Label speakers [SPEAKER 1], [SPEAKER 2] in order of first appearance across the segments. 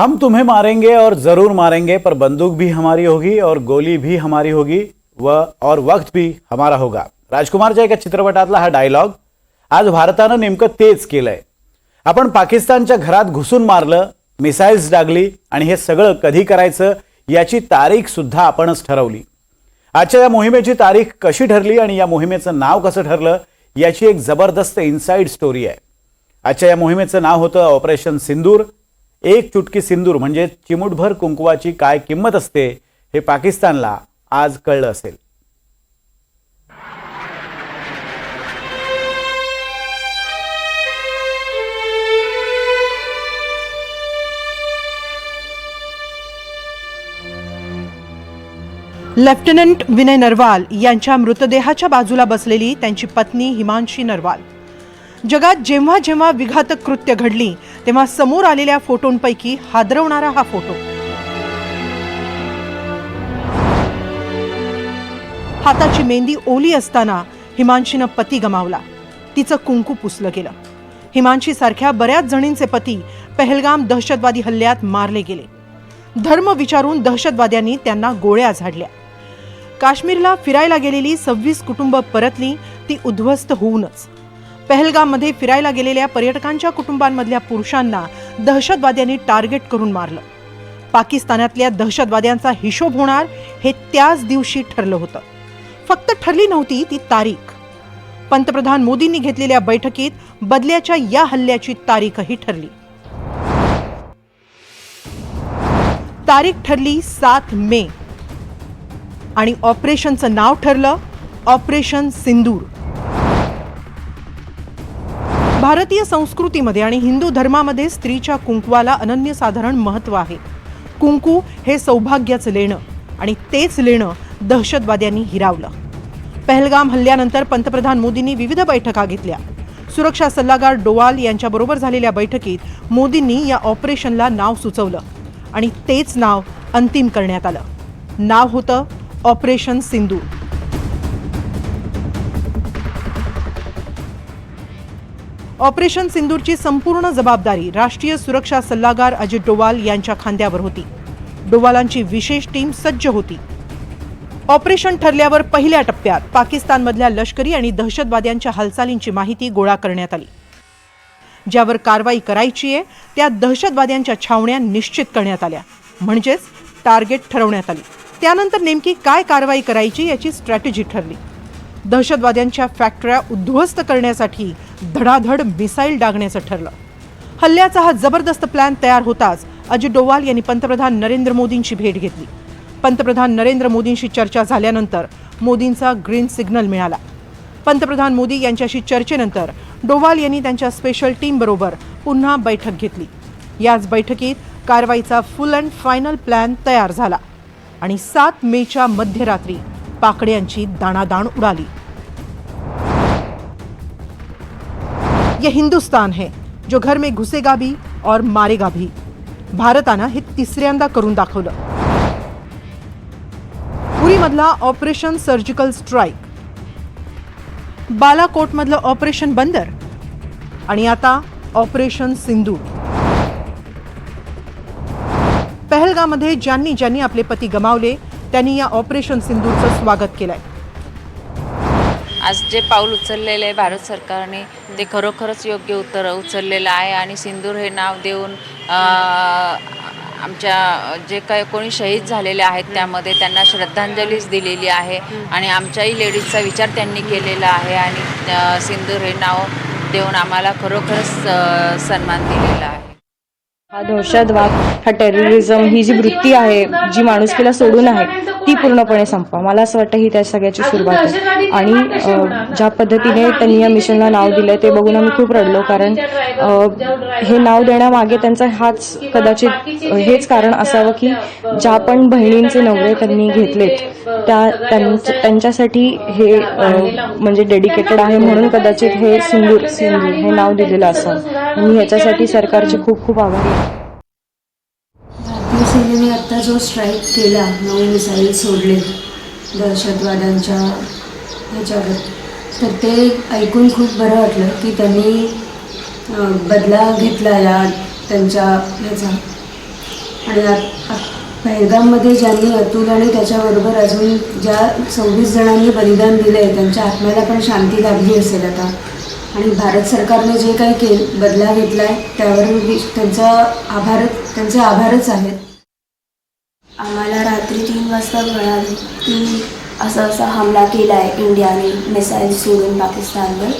[SPEAKER 1] हम तुम्हें मारेंगे और जरूर मारेंगे पर बंदूक भी हमारी होगी और गोली भी हमारी होगी व और वक्त भी हमारा होगा। राजकुमारच्या एका चित्रपटातला हा डायलॉग आज भारतानं नेमकं तेच केलंय. आपण पाकिस्तानच्या घरात घुसून मारलं मिसाईल्स डागली आणि हे सगळं कधी करायचं याची तारीख सुद्धा आपणच ठरवली. आजच्या या मोहिमेची तारीख कशी ठरली आणि या मोहिमेचं नाव कसं ठरलं याची एक जबरदस्त इन्साईड स्टोरी आहे. आजच्या या मोहिमेचं नाव होतं ऑपरेशन सिंदूर. एक चुटकी सिंदूर म्हणजे चिमुटभर कुंकवाची काय किंमत असते हे पाकिस्तानला आज कळलं असेल.
[SPEAKER 2] लेफ्टनंट विनय नरवाल यांच्या मृतदेहाच्या बाजूला बसलेली त्यांची पत्नी हिमांशी नरवाल. जगात जेव्हा जेव्हा विघातक कृत्य घडली तेव्हा समोर आलेल्या फोटोंपैकी हादरवणारा हा फोटो. हाताची मेहंदी ओली असताना हिमांशीनं पती गमावला. तिचं कुंकू पुसलं गेलं. हिमांशी सारख्या बऱ्याच जणींचे पती पहलगाम दहशतवादी हल्ल्यात मारले गेले. धर्म विचारून दहशतवाद्यांनी त्यांना गोळ्या झाडल्या. काश्मीरला फिरायला गेलेली सव्वीस कुटुंब परतली ती उद्ध्वस्त होऊनच. पहलगाममध्ये फिरायला गेलेल्या पर्यटकांच्या कुटुंबांमधल्या पुरुषांना दहशतवाद्यांनी टार्गेट करून मारलं. पाकिस्तानातल्या दहशतवाद्यांचा हिशोब होणार हे त्याच दिवशी ठरलं होतं. फक्त ठरली नव्हती ती तारीख. पंतप्रधान मोदींनी घेतलेल्या बैठकीत बदल्याच्या या हल्ल्याची तारीखही ठरली. तारीख ठरली सात मे. आणि ऑपरेशनचं नाव ठरलं ऑपरेशन सिंदूर. भारतीय संस्कृतीमध्ये आणि हिंदू धर्मामध्ये स्त्रीच्या कुंकवाला अनन्यसाधारण महत्त्व आहे. कुंकू हे सौभाग्याचं लेणं आणि तेच लेणं दहशतवाद्यांनी हिरावलं. पहलगाम हल्ल्यानंतर पंतप्रधान मोदींनी विविध बैठका घेतल्या. सुरक्षा सल्लागार डोवाल यांच्याबरोबर झालेल्या बैठकीत मोदींनी या ऑपरेशनला नाव सुचवलं आणि तेच नाव अंतिम करण्यात आलं. नाव होतं ऑपरेशन सिंधू ऑपरेशन सिंदूरची संपूर्ण जबाबदारी राष्ट्रीय सुरक्षा सल्लागार अजित डोवाल यांच्या खांद्यावर होती. डोवालांची विशेष टीम सज्ज होती. ऑपरेशन ठरल्यावर पहिल्या टप्प्यात पाकिस्तानमधल्या लष्करी आणि दहशतवाद्यांच्या हालचालींची माहिती गोळा करण्यात आली. ज्यावर कारवाई करायची आहे त्या दहशतवाद्यांच्या छावण्या निश्चित करण्यात आल्या. म्हणजेच टार्गेट ठरवण्यात आली. त्यानंतर नेमकी काय कारवाई करायची याची स्ट्रॅटेजी ठरली. दहशतवाद्यांच्या फॅक्टऱ्या उद्ध्वस्त करण्यासाठी धडाधड मिसाईल डागण्याचं ठरलं. हल्ल्याचा हा जबरदस्त प्लॅन तयार होताच अजित डोवाल यांनी पंतप्रधान नरेंद्र मोदींची भेट घेतली. पंतप्रधान नरेंद्र मोदींशी चर्चा झाल्यानंतर मोदींचा ग्रीन सिग्नल मिळाला. पंतप्रधान मोदी यांच्याशी चर्चेनंतर डोवाल यांनी त्यांच्या स्पेशल टीमबरोबर पुन्हा बैठक घेतली. याच बैठकीत कारवाईचा फुल अँड फायनल प्लॅन तयार झाला आणि सात मेच्या मध्यरात्री पाकड्यांची दाणादाण उडाली. ये हिंदुस्तान है जो घर में घुसेगा भी और मारेगा भी। भारतानं हे तिसऱ्यांदा करून दाखवलं पुरीमधला ऑपरेशन सर्जिकल स्ट्राईक बालाकोटमधलं ऑपरेशन बंदर। आणि आता ऑपरेशन सिंधू पहलगामध्ये ज्यांनी ज्यांनी आपले पती गमावले त्यांनी या ऑपरेशन सिंदूरचं स्वागत केलंय।
[SPEAKER 3] आज जे पाऊल उचललेलं आहे भारत सरकारने ते खरोखरच योग्य उत्तर उचललेलं आहे. आणि सिंदूर हे नाव देऊन आमच्या जे काही कोणी शहीद झालेले आहेत त्यामध्ये त्यांना श्रद्धांजलीच दिलेली आहे. आणि आमच्याही लेडीजचा विचार त्यांनी केलेला आहे. आणि सिंदूर हे नाव देऊन आम्हाला खरोखरच सन्मान दिलेला आहे.
[SPEAKER 4] हा दहशतवाद हा टेररिझम ही जी वृत्ती आहे जी माणुसकीला सोडून आहे ती पूर्णपणे संपवा. मला असं वाटतं ही त्या सगळ्याची सुरुवात आहे. आणि ज्या पद्धतीने त्यांनी या मिशनला नाव दिलंय ते बघून आम्ही खूप रडलो. कारण हे नाव देण्यामागे त्यांचा हाच कदाचित हेच कारण असावं की ज्या पण बहिणींचे नवरे त्यांनी घेतलेत त्या त्यांच- त्यांच्यासाठी हे म्हणजे डेडिकेटेड आहे म्हणून कदाचित हे सिंदूर सिंदूर हे नाव दिलेलं असावं. आणि ह्याच्यासाठी सरकारचे खूप खूप आभारी आहे.
[SPEAKER 5] भारतीय सेनेने आत्ता जो स्ट्राईक केला नऊ मिसाईल सोडले दहशतवाद्यांच्या ह्याच्यावर तर ते ऐकून खूप बरं वाटलं की त्यांनी बदला घेतला या त्यांच्या ह्याचा आणि पहिलगाममध्ये ज्यांनी अतुल आणि त्याच्याबरोबर अजून ज्या सव्वीस जणांनी बलिदान दिलं आहे त्यांच्या आत्म्याला पण शांती लाभली असेल आता आणि भारत सरकारने जे काही के बदला घेतला आहे त्यावर त्यांचा आभार त्यांचे आभारच आहेत.
[SPEAKER 6] आम्हाला रात्री तीन वाजता कळालं की असा असा हमला केला आहे इंडियाने मिसाईल सोडून पाकिस्तानवर.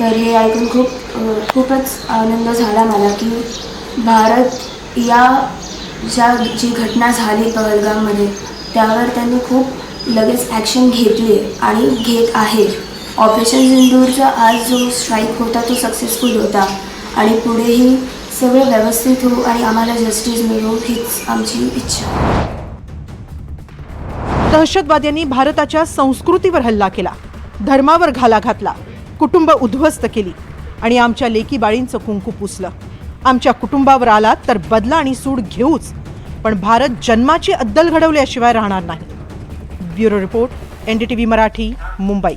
[SPEAKER 6] तर हे ऐकून खूप खूपच आनंद झाला मला की भारत या ज्या जी घटना झाली पहलगाममध्ये त्यावर त्यांनी खूप लगेच ॲक्शन घेतली आहे आणि घेत आहे. ऑपरेशन सिंदूरचा आज जो स्ट्राईक होता तो सक्सेसफुल होता. आणि पुढेही सगळं व्यवस्थित हो आणि आम्हाला जस्टिस मिळो हीच आमची इच्छा.
[SPEAKER 2] दहशतवाद्यांनी भारताच्या संस्कृतीवर हल्ला केला. धर्मावर घाला घातला. कुटुंब उद्ध्वस्त केली. आणि आमच्या लेकी बाळींचं कुंकू पुसलं. आमच्या कुटुंबावर आला तर बदला आणि सूड घेऊच. पण भारत जन्माची अद्दल घडवल्याशिवाय राहणार नाही. Bureau report NDTV Marathi Mumbai.